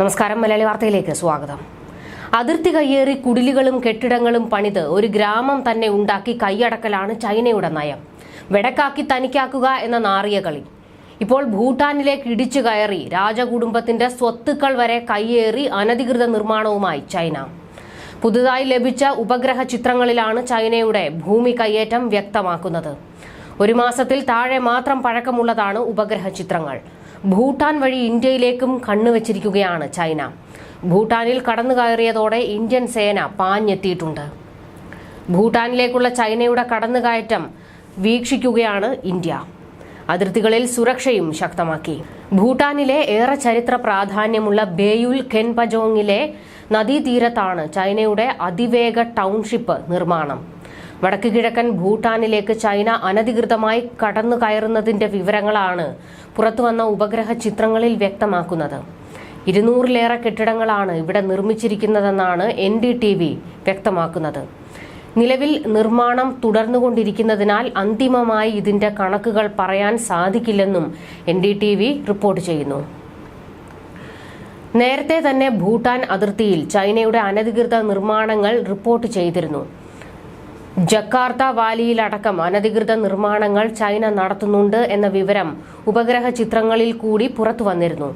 നമസ്കാരം മലയാളി വാർത്തയിലേക്ക് സ്വാഗതം. അതിർത്തി കയ്യേറി കുടിലുകളും കെട്ടിടങ്ങളും പണിത് ഒരു ഗ്രാമം തന്നെ ഉണ്ടാക്കി കൈയടക്കലാണ് ചൈനയുടെ നയം. വെടക്കാക്കി തനിക്കാക്കുക എന്ന നാറിയ കളി. ഇപ്പോൾ ഭൂട്ടാനിലേക്ക് ഇടിച്ചു കയറി രാജകുടുംബത്തിന്റെ സ്വത്തുക്കൾ വരെ കയ്യേറി അനധികൃത നിർമ്മാണവുമായി ചൈന. പുതുതായി ലഭിച്ച ഉപഗ്രഹ ചിത്രങ്ങളിലാണ് ചൈനയുടെ ഭൂമി കയ്യേറ്റം വ്യക്തമാക്കുന്നത്. ഒരു മാസത്തിൽ താഴെ മാത്രം പഴക്കമുള്ളതാണ് ഉപഗ്രഹ ചിത്രങ്ങൾ. ഭൂട്ടാൻ വഴി ഇന്ത്യയിലേക്കും കണ്ണുവച്ചിരിക്കുകയാണ് ചൈന. ഭൂട്ടാനിൽ കടന്നു കയറിയതോടെ ഇന്ത്യൻ സേന പാഞ്ഞെത്തിയിട്ടുണ്ട്. ഭൂട്ടാനിലേക്കുള്ള ചൈനയുടെ കടന്നുകയറ്റം വീക്ഷിക്കുകയാണ് ഇന്ത്യ. അതിർത്തികളിൽ സുരക്ഷയും ശക്തമാക്കി. ഭൂട്ടാനിലെ ഏറെ ചരിത്ര പ്രാധാന്യമുള്ള ബേയുൽ കെൻപജോങ്ങിലെ നദീതീരത്താണ് ചൈനയുടെ അതിവേഗ ടൗൺഷിപ്പ് നിർമ്മാണം. വടക്ക് കിഴക്കൻ ഭൂട്ടാനിലേക്ക് ചൈന അനധികൃതമായി കടന്നു കയറുന്നതിന്റെ വിവരങ്ങളാണ് പുറത്തുവന്ന ഉപഗ്രഹ ചിത്രങ്ങളിൽ വ്യക്തമാക്കുന്നത്. ഇരുന്നൂറിലേറെ കെട്ടിടങ്ങളാണ് ഇവിടെ നിർമ്മിച്ചിരിക്കുന്നതെന്നാണ് എൻ ഡി ടി വി വ്യക്തമാക്കുന്നത്. നിലവിൽ നിർമ്മാണം തുടർന്നുകൊണ്ടിരിക്കുന്നതിനാൽ അന്തിമമായി ഇതിന്റെ കണക്കുകൾ പറയാൻ സാധിക്കില്ലെന്നും N D T V report ചെയ്യുന്നു. നേരത്തെ തന്നെ ഭൂട്ടാൻ അതിർത്തിയിൽ ചൈനയുടെ അനധികൃത നിർമ്മാണങ്ങൾ റിപ്പോർട്ട് ചെയ്തിരുന്നു. ജക്കാർത്ത വാലിയിലടക്കം അനധികൃത നിർമ്മാണങ്ങൾ ചൈന നടത്തുന്നുണ്ട് എന്ന വിവരം ഉപഗ്രഹ ചിത്രങ്ങളിൽ കൂടി പുറത്തു വന്നിരുന്നു.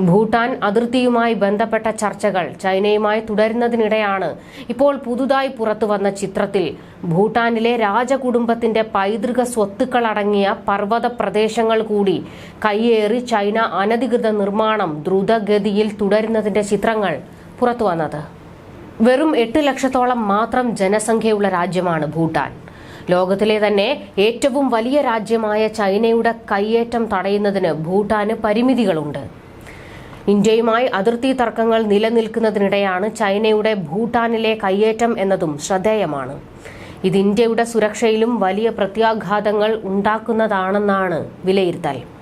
ഭൂട്ടാൻ അതിർത്തിയുമായി ബന്ധപ്പെട്ട ചർച്ചകൾ ചൈനയുമായി തുടരുന്നതിനിടെയാണ് ഇപ്പോൾ പുതുതായി പുറത്തുവന്ന ചിത്രത്തിൽ ഭൂട്ടാനിലെ രാജകുടുംബത്തിന്റെ പൈതൃക സ്വത്തുക്കളടങ്ങിയ പർവത പ്രദേശങ്ങൾ കൂടി കയ്യേറി ചൈന അനധികൃത നിർമ്മാണം ദ്രുതഗതിയിൽ തുടരുന്നതിന്റെ ചിത്രങ്ങൾ പുറത്തുവന്നത് വെറും എട്ട് ലക്ഷത്തോളം മാത്രം ജനസംഖ്യയുള്ള രാജ്യമാണ് ഭൂട്ടാൻ. ലോകത്തിലെ തന്നെ ഏറ്റവും വലിയ രാജ്യമായ ചൈനയുടെ കയ്യേറ്റം തടയുന്നതിന് ഭൂട്ടാന് പരിമിതികളുണ്ട്. ഇന്ത്യയുമായി അതിർത്തി തർക്കങ്ങൾ നിലനിൽക്കുന്നതിനിടെയാണ് ചൈനയുടെ ഭൂട്ടാനിലെ കയ്യേറ്റം എന്നതും ശ്രദ്ധേയമാണ്. ഇത് ഇന്ത്യയുടെ സുരക്ഷയിലും വലിയ പ്രത്യാഘാതങ്ങൾ ഉണ്ടാക്കുന്നതാണെന്നാണ് വിലയിരുത്തൽ.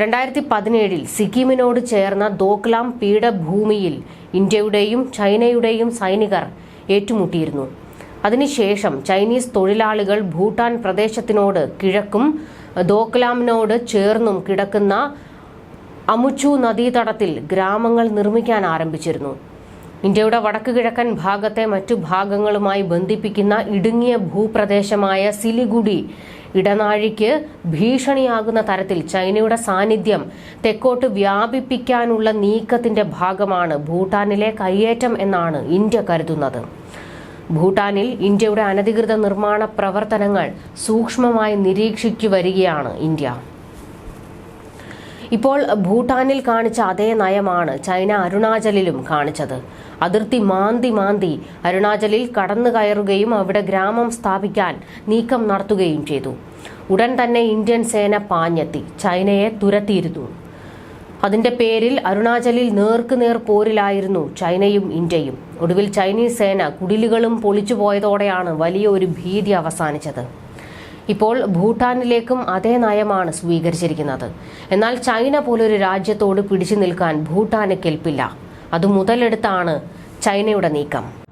രണ്ടായിരത്തി പതിനേഴിൽ സിക്കിമിനോട് ചേർന്ന ദോക്ലാം പീഠഭൂമിയിൽ ഇന്ത്യയുടെയും ചൈനയുടെയും സൈനികർ ഏറ്റുമുട്ടിയിരുന്നു. അതിനുശേഷം ചൈനീസ് തൊഴിലാളികൾ ഭൂട്ടാൻ പ്രദേശത്തിനോട് കിഴക്കും ദോക്ലാമിനോട് ചേർന്നും കിടക്കുന്ന അമുച്ചു നദീതടത്തിൽ ഗ്രാമങ്ങൾ നിർമ്മിക്കാൻ ആരംഭിച്ചിരുന്നു. ഇന്ത്യയുടെ വടക്ക് കിഴക്കൻ ഭാഗത്തെ മറ്റു ഭാഗങ്ങളുമായി ബന്ധിപ്പിക്കുന്ന ഇടുങ്ങിയ ഭൂപ്രദേശമായ സിലിഗുഡി ഇടനാഴിക്ക് ഭീഷണിയാകുന്ന തരത്തിൽ ചൈനയുടെ സാന്നിധ്യം തെക്കോട്ട് വ്യാപിപ്പിക്കാനുള്ള നീക്കത്തിന്റെ ഭാഗമാണ് ഭൂട്ടാനിലെ കയ്യേറ്റം എന്നാണ് ഇന്ത്യ കരുതുന്നത്. ഭൂട്ടാനിൽ ഇന്ത്യയുടെ അനധികൃത നിർമ്മാണ പ്രവർത്തനങ്ങൾ സൂക്ഷ്മമായി നിരീക്ഷിച്ചു വരികയാണ് ഇന്ത്യ. ഇപ്പോൾ ഭൂട്ടാനിൽ കാണിച്ച അതേ നയമാണ് ചൈന അരുണാചലിലും കാണിച്ചത്. അതിർത്തി മാന്തി മാന്തി അരുണാചലിൽ കടന്നു കയറുകയും അവിടെ ഗ്രാമം സ്ഥാപിക്കാൻ നീക്കം നടത്തുകയും ചെയ്തു. ഉടൻ തന്നെ ഇന്ത്യൻ സേന പാഞ്ഞെത്തി. ചൈനയെ തുരത്തിയിരുന്നു. അതിന്റെ പേരിൽ അരുണാചലിൽ നേർക്കുനേർ പോരിലായിരുന്നു ചൈനയും ഇന്ത്യയും. ഒടുവിൽ ചൈനീസ് സേന കുടിലുകളും പൊളിച്ചുപോയതോടെയാണ് വലിയ ഒരു ഭീതി അവസാനിച്ചത്. ഇപ്പോൾ ഭൂട്ടാനിലേക്കും അതേ നയമാണ് സ്വീകരിച്ചിരിക്കുന്നത്. എന്നാൽ ചൈന പോലൊരു രാജ്യത്തോട് പിടിച്ചു നിൽക്കാൻ ഭൂട്ടാന് കെൽപ്പില്ല. അത് മുതലെടുത്താണ് ചൈനയുടെ നീക്കം.